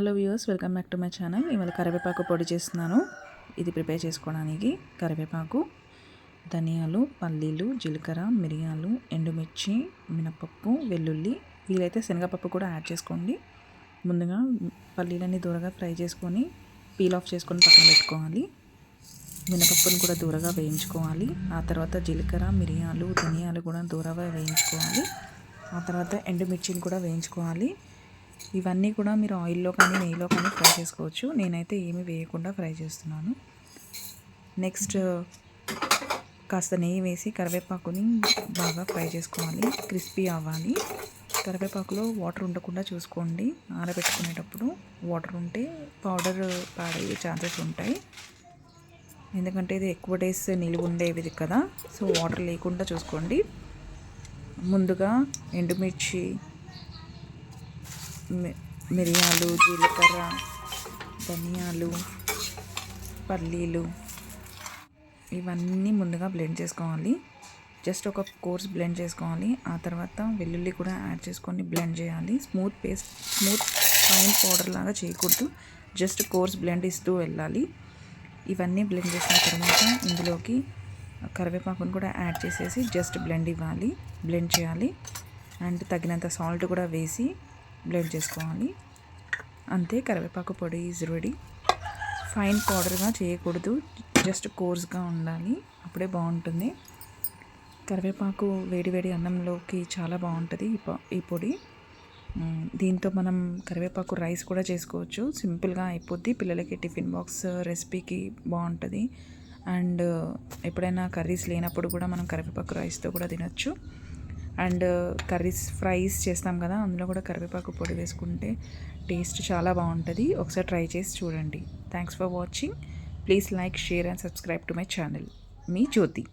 Hello viewers welcome back to my channel. ఇవాళ కరివేపాకు పొడి చేస్తున్నాను. ఇది ప్రిపేర్ చేసుకోవడానికి కరివేపాకు ధనియాలు పల్లీలు జీలకర్ర మిరియాలు ఎండుమిర్చి మినపప్పు వెల్లుల్లి. వీలైతే శనగపప్పు కూడా యాడ్ చేసుకోండి. ముందుగా పల్లీలన్నీ దూరగా ఫ్రై చేసుకొని పీల్ ఆఫ్ చేసుకొని పక్కన పెట్టుకోవాలి. మినపప్పును కూడా దూరగా వేయించుకోవాలి. ఆ తర్వాత జీలకర్ర మిరియాలు ధనియాలు కూడా దూరగా వేయించుకోవాలి. ఆ తర్వాత ఎండుమిర్చిని కూడా వేయించుకోవాలి. ఇవన్నీ కూడా మీరు ఆయిల్లో కానీ నెయ్యిలో కానీ ఫ్రై చేసుకోవచ్చు. నేనైతే ఏమి వేయకుండా ఫ్రై చేస్తున్నాను. నెక్స్ట్ కాస్త నెయ్యి వేసి కరివేపాకుని బాగా ఫ్రై చేసుకోవాలి. క్రిస్పీ అవ్వాలి. కరివేపాకులో వాటర్ ఉండకుండా చూసుకోండి. ఆరబెట్టుకునేటప్పుడు వాటర్ ఉంటే పౌడర్ పాడయ్యే ఛాన్సెస్ ఉంటాయి. ఎందుకంటే ఇది ఎక్కువ డేస్ నిలువ ఉండేవి కదా. సో వాటర్ లేకుండా చూసుకోండి. ముందుగా ఎండుమిర్చి మిరియాలు జీలకర్ర ధనియాలు పల్లీలు. ఇవన్నీ ముందుగా బ్లెండ్ చేసుకోవాలి. జస్ట్ ఒక కోర్స్ బ్లెండ్ చేసుకోవాలి. ఆ తర్వాత వెల్లుల్లి కూడా యాడ్ చేసుకొని బ్లెండ్ చేయాలి. Smooth paste smooth fine powder లాగా చేయకూడదు. జస్ట్ కోర్స్ బ్లెండ్ ఇస్తూ వెళ్ళాలి. ఇవన్నీ బ్లెండ్ చేసిన తర్వాత ఇందులోకి కరివేపాకును కూడా యాడ్ చేసేసి జస్ట్ బ్లెండ్ ఇవ్వాలి. బ్లెండ్ చేయాలి. అండ్ తగినంత సాల్ట్ కూడా వేసి బ్లెండ్ చేసుకోవాలి. అంతే కరివేపాకు పొడి ఈజ్ రెడీ ఫైన్ పౌడర్గా చేయకూడదు. జస్ట్ కోర్స్గా ఉండాలి. అప్పుడే బాగుంటుంది. కరివేపాకు వేడి వేడి అన్నంలోకి చాలా బాగుంటుంది ఈ ఈ పొడి. దీంతో మనం కరివేపాకు రైస్ కూడా చేసుకోవచ్చు. సింపుల్గా అయిపోద్ది. పిల్లలకి టిఫిన్ బాక్స్ రెసిపీకి బాగుంటుంది. అండ్ ఎప్పుడైనా కర్రీస్ లేనప్పుడు కూడా మనం కరివేపాకు రైస్తో కూడా తినచ్చు. అండ్ కర్రీస్ ఫ్రైస్ చేస్తాం కదా అందులో కూడా కరివేపాకు పొడి వేసుకుంటే టేస్ట్ చాలా బాగుంటుంది. ఒకసారి ట్రై చేసి చూడండి. Thanks for watching please like share and subscribe to my channel me Jyothi.